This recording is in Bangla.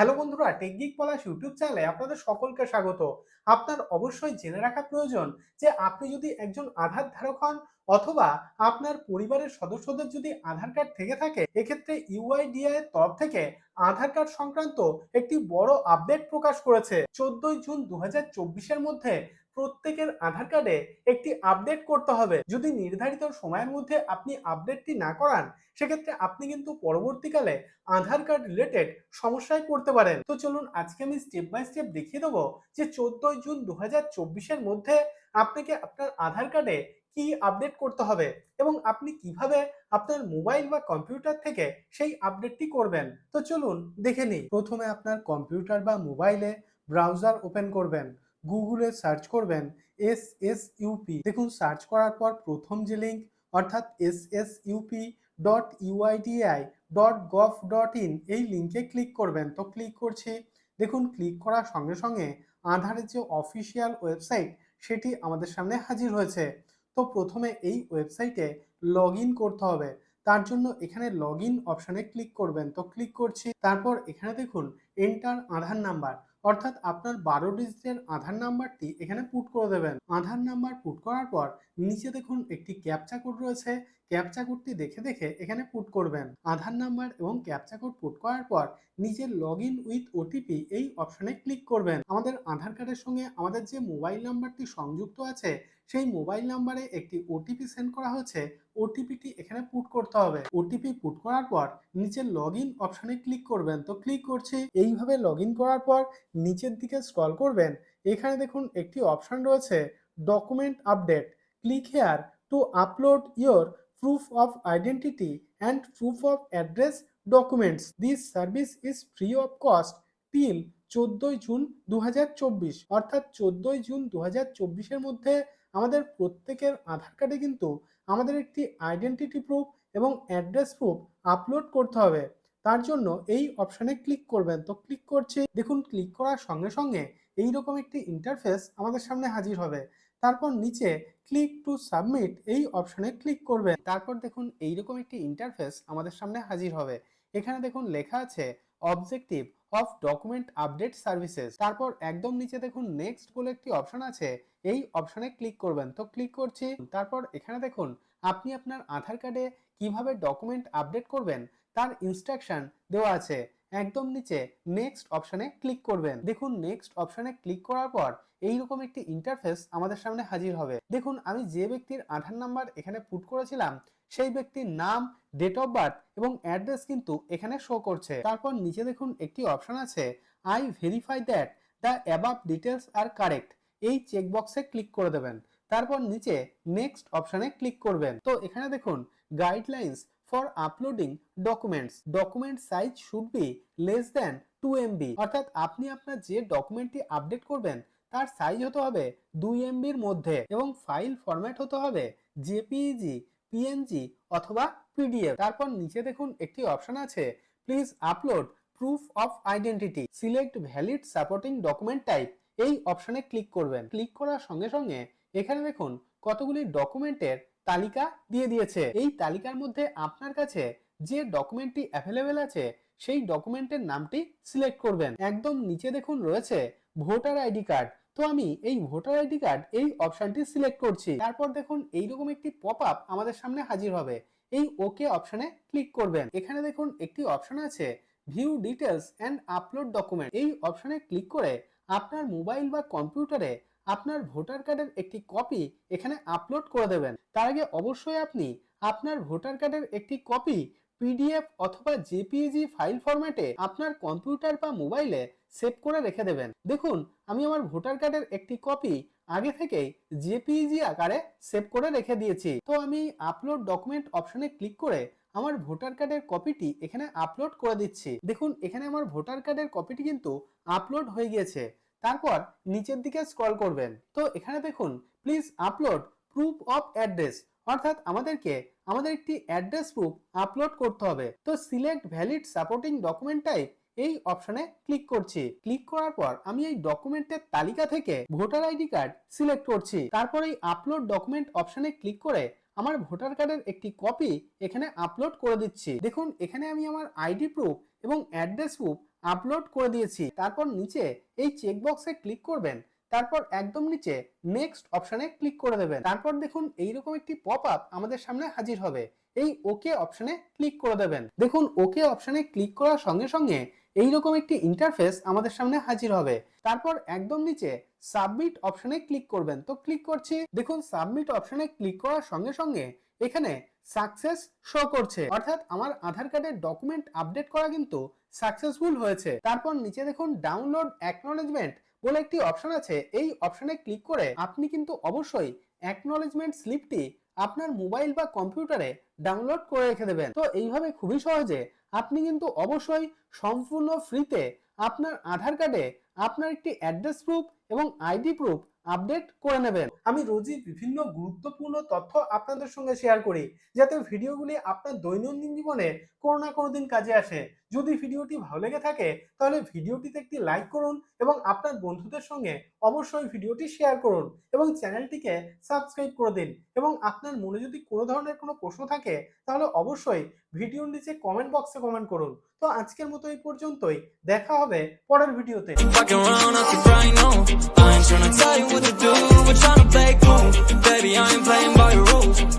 হ্যালো বন্ধুরা টেকগিক পলাশ ইউটিউব চ্যানেলে আপনাদের সকলকে স্বাগত। আপনার অবশ্যই জেনে রাখা প্রয়োজন যে আপনি যদি একজন আধার ধারক হন অথবা আপনার পরিবারের সদস্যদের যদি আধার কার্ড থেকে থাকে, এক্ষেত্রে ইউআইডিআই এর তরফ থেকে আধার কার্ড সংক্রান্ত একটি বড় আপডেট প্রকাশ করেছে। চোদ্দই জুন দু এর মধ্যে প্রত্যেকের আধার কার্ডে একটি আপডেট করতে হবে। যদি নির্ধারিত সময়ের মধ্যে আপনি আপডেটটি না করান, সেক্ষেত্রে আপনি কিন্তু পরবর্তীকালে আধার কার্ড রিলেটেড সমস্যায় পড়তে পারেন। তো চলুন আজকে আমি স্টেপ বাই স্টেপ দেখিয়ে দেবো যে চোদ্দই জুন দু এর মধ্যে আপনাকে আপনার আধার কার্ডে কি আপডেট করতে হবে এবং আপনি কীভাবে আপনার মোবাইল বা কম্পিউটার থেকে সেই আপডেটটি করবেন। তো চলুন দেখে নিই। প্রথমে আপনার কম্পিউটার বা মোবাইলে ব্রাউজার ওপেন করবেন। গুগলে সার্চ করবেন এস এস ইউপি দেখুন সার্চ করার পর প্রথম যে লিঙ্ক অর্থাৎ S S UP dot UIDAI dot gov dot in এই লিঙ্কে ক্লিক করবেন। তো ক্লিক করছি। দেখুন ক্লিক করার সঙ্গে সঙ্গে আধারের যে অফিসিয়াল ওয়েবসাইট সেটি আমাদের সামনে হাজির হয়েছে। তো প্রথমে এই ওয়েবসাইটে লগ করতে হবে। তার জন্য এখানে লগ ইন অপশানে ক্লিক করবেন। তো ক্লিক করছি। তারপর এখানে দেখুন এন্টার আধার নাম্বার অর্থাৎ আপনার বারো ডিজিটের আধার নাম্বারটি এখানে পুট করে দেবেন। আধার নাম্বার পুট করার পর নিচে দেখুন একটি ক্যাপচা কোড রয়েছে। ক্যাপচা কোডটি দেখে দেখে এখানে পুট করবেন। আধার নাম্বার এবং ক্যাপচা কোড পুট করার পর নিজের লগ ইন উইথ ওটিপি এই অপশনে ক্লিক করবেন। আমাদের আধার কার্ডের সঙ্গে আমাদের যে মোবাইল নাম্বারটি সংযুক্ত আছে, সেই মোবাইল নাম্বারে একটি ওটিপি সেন্ড করা হচ্ছে ওটিপিটি এখানে পুট করতে হবে। ওটিপি পুট করার পর নিচের লগ ইন অপশনে ক্লিক করবেন। তো ক্লিক করছি। এইভাবে লগ ইন করার পর নিচের দিকে স্ক্রল করবেন, এখানে দেখুন একটি অপশন রয়েছে document update click here to upload your proof of identity and proof of address documents this service is free of cost till চোদ্দই জুন দু হাজার চব্বিশ। অর্থাৎ চোদ্দই জুন দু এর মধ্যে আমাদের প্রত্যেকের আধার কার্ডে কিন্তু আমাদের একটি আইডেন্টিটি প্রুফ এবং অ্যাড্রেস প্রুফ আপলোড করতে হবে। তার জন্য এই অপশানে ক্লিক করবেন। তো ক্লিক করছি, দেখুন ক্লিক করার সঙ্গে সঙ্গে এইরকম একটি ইন্টারফেস আমাদের সামনে হাজির হবে। তারপর নিচে ক্লিক টু সাবমিট এই অপশনে ক্লিক করবেন। তারপর দেখুন এইরকম একটি ইন্টারফেস আমাদের সামনে হাজির হবে। এখানে দেখুন লেখা আছে objective of document update services তারপর একদম নিচে দেখুন নেক্সট বলে একটি অপশন আছে, এই অপশনে ক্লিক করবেন। তো ক্লিক করছি, তারপর এখানে দেখুন আপনি আপনার আধার কার্ডে কীভাবে ডকুমেন্ট আপডেট করবেন? তার ইনস্ট্রাকশন দেওয়া আছে। একদম নিচে নেক্সট অপশনে ক্লিক করবেন। দেখুন নেক্সট অপশনে ক্লিক করার পর এইরকম একটি ইন্টারফেস আমাদের সামনে হাজির হবে। দেখুন আমি যে ব্যক্তির আধার নাম্বার এখানে পুট করেছিলাম, সেই ব্যক্তির নাম ডেট অফ বার্থ এবং অ্যাড্রেস কিন্তু এখানে শো করছে। তারপর নিচে দেখুন একটি অপশন আছে I verify that the above details are correct এই চেকবক্সে ক্লিক করে দেবেন। তারপর নিচে নেক্সট অপশনে ক্লিক করবেন। তো এখানে দেখুন guidelines for uploading documents document size should be less than two MB অর্থাৎ আপনি আপনার যে ডকুমেন্টটি আপডেট করবেন, তার সাইজ হতে হবে দুই এমবির মধ্যে এবং ফাইল ফরম্যাট হতে হবে জেপিইজি পিএনজি অথবা পিডিএফ তারপর নিচে দেখুন একটি অপশন আছে please upload proof of identity select valid supporting document type এই অপশনে ক্লিক করবেন। ক্লিক করার সঙ্গে সঙ্গে এখানে দেখুন কতগুলি ডকুমেন্টের তালিকা দিয়ে দিয়েছে। এই তালিকার মধ্যে আপনার কাছে যে ডকুমেন্টটি অ্যাভেলেবেল আছে, সেই ডকুমেন্টের নামটি সিলেক্ট করবেন। একদম নিচে দেখুন রয়েছে ভোটার আইডি কার্ড। তো আমি এই ভোটার আইডি কার্ড এই অপশনটি সিলেক্ট করছি। তারপর দেখুন এইরকম একটি পপ আপ আমাদের সামনে হাজির হবে। এই ওকে অপশনে ক্লিক করবেন। এখানে দেখুন একটি অপশন আছে view details and upload document এই অপশনে ক্লিক করে আপনার মোবাইল বা কম্পিউটারে আপনার ভোটার কার্ডের একটি কপি এখানে আপলোড করে দেবেন। তার আগে অবশ্যই আপনি আপনার ভোটার কার্ডের একটি কপি পিডিএফ অথবা জেপিইজি ফাইল ফরম্যাটে আপনার কম্পিউটার বা মোবাইলে সেভ করে রেখে দেবেন। দেখুন, আমি আমার ভোটার কার্ডের একটি কপি আগে থেকেই জেপিইজি আকারে সেভ করে রেখে দিয়েছি। তো আমি আপলোড ডকুমেন্ট অপশনে ক্লিক করে আমার ভোটার কার্ডের কপিটি এখানে আপলোড করে দিচ্ছি। দেখুন, এখানে আমার ভোটার কার্ডের কপিটি কিন্তু আপলোড হয়ে গিয়েছে। তারপর নিচের দিকে স্ক্রল করবেন। তো এখানে দেখুন please upload proof of address অর্থাৎ আমাদেরকে আমাদের একটি অ্যাড্রেস প্রুফ আপলোড করতে হবে। তো select valid supporting document type এই অপশনে ক্লিক করছি। ক্লিক করার পর আমি এই ডকুমেন্টের তালিকা থেকে ভোটার আইডি কার্ড সিলেক্ট করছি। তারপর এই আপলোড ডকুমেন্ট অপশনে ক্লিক করে আমার ভোটার কার্ডের একটি কপি এখানে আপলোড করে দিচ্ছি। দেখুন, এখানে আমি আমার আইডি প্রুফ এবং অ্যাড্রেস প্রুফ আপলোড করে দিয়েছি। তারপর নিচে এই চেকবক্সে ক্লিক করবেন। তারপর একদম নিচে নেক্সট অপশানে ক্লিক করে দেবেন। তারপর দেখুন এইরকম একটি পপ আপ আমাদের সামনে হাজির হবে। এই ওকে অপশানে ক্লিক করে দেবেন। দেখুন ওকে অপশানে ক্লিক করার সঙ্গে সঙ্গে এইরকম একটি ইন্টারফেস আমাদের সামনে হাজির হবে। তারপর একদম নিচে সাবমিট অপশানে ক্লিক করবেন। তো ক্লিক করছি। দেখুন সাবমিট অপশানে ক্লিক করার সঙ্গে সঙ্গে এখানে সাকসেস শো করছে। অর্থাৎ আমার আধার কার্ডের ডকুমেন্ট আপডেট করা কিন্তু সাকসেসফুল হয়েছে। তারপর নিচে দেখুন ডাউনলোড অ্যাকনোলেজমেন্ট বলে একটি অপশন আছে। এই অপশনে ক্লিক করে আপনি কিন্তু অবশ্যই অ্যাকনোলেজমেন্ট স্লিপটি আপনার মোবাইল বা কম্পিউটারে ডাউনলোড করে রেখে দেবেন। তো এইভাবে খুবই সহজে আপনি কিন্তু অবশ্যই সম্পূর্ণ ফ্রিতে আপনার আধার কার্ডে আপনার একটি অ্যাড্রেস প্রুফ এবং আইডি প্রুফ আপডেট করে নেবেন। আমি রোজই বিভিন্ন গুরুত্বপূর্ণ তথ্য আপনাদের সঙ্গে শেয়ার করি যাতে ভিডিওগুলি আপনার দৈনন্দিন জীবনে কোনো না কোনো দিন কাজে আসে। যদি ভিডিওটি ভালো লেগে থাকে তাহলে ভিডিওটিতে একটি লাইক করুন এবং আপনার বন্ধুদের সঙ্গে অবশ্যই ভিডিওটি শেয়ার করুন এবং চ্যানেলটিকে সাবস্ক্রাইব করে দিন এবং আপনার মনে যদি কোনো ধরনের কোনো প্রশ্ন থাকে তাহলে অবশ্যই ভিডিওর নিচে কমেন্ট বক্সে কমেন্ট করুন। তো আজকের মতো এই পর্যন্তই দেখা হবে পরের ভিডিওতে। Trying to tell you what to do, but to play cool. Baby, I ain't playing by your rules.